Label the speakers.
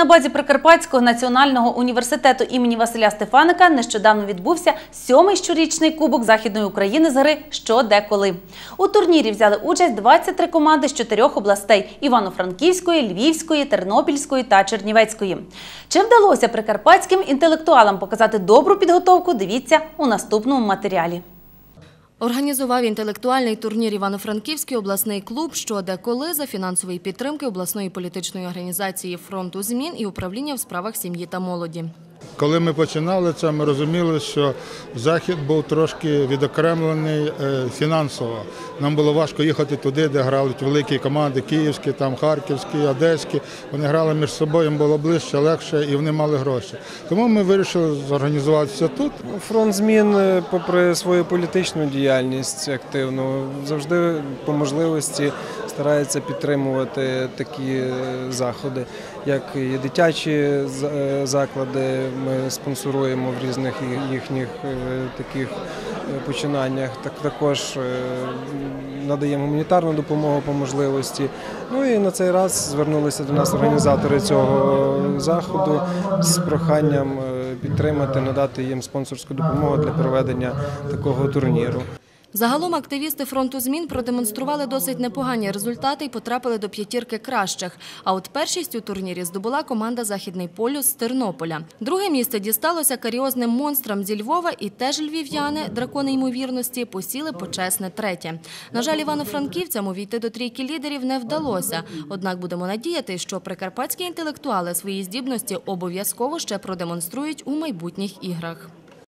Speaker 1: На базі Прикарпатського національного університету імені Василя Стефаника нещодавно відбувся сьомий щорічний кубок Західної України з гри «Що, де, коли». У турнірі взяли участь 23 команди з чотирьох областей – Івано-Франківської, Львівської, Тернопільської та Чернівецької. Чи вдалося прикарпатським інтелектуалам показати добру підготовку, дивіться у наступному матеріалі.
Speaker 2: Організував інтелектуальний турнір Івано-Франківський обласний клуб «Що, деколи за фінансової підтримки обласної політичної організації «Фронту змін» і управління в справах сім'ї та молоді.
Speaker 3: Коли ми починали це, ми розуміли, що захід був трошки відокремлений е, фінансово. Нам було важко їхати туди, де грали великі команди, київські, там харківські, одеські. Вони грали між собою, їм було ближче, легше, і вони мали гроші. Тому ми вирішили зорганізуватися тут.
Speaker 4: Фронт змін, е, попри свою політичну діяльність активну, завжди по можливості старається підтримувати такі е, заходи, як і дитячі е, заклади. Ми спонсоруємо в різних їхніх е, таких починаннях. Так також надаємо гуманітарну допомогу по можливості. Ну і на цей раз звернулися до нас організатори цього заходу з проханням підтримати, надати їм спонсорську допомогу для проведення такого турніру.
Speaker 2: Загалом активісти фронту змін продемонстрували досить непогані результати і потрапили до п'ятірки кращих. А от першість у турнірі здобула команда Західний полюс з Тернополя. Друге місце дісталося каріозним монстрам зі Львова, і теж львів'яни, дракони ймовірності, посіли почесне третє. На жаль, івано-франківцям увійти до трійки лідерів не вдалося. Однак будемо надіяти, що прикарпатські інтелектуали свої здібності обов'язково ще продемонструють у майбутніх іграх.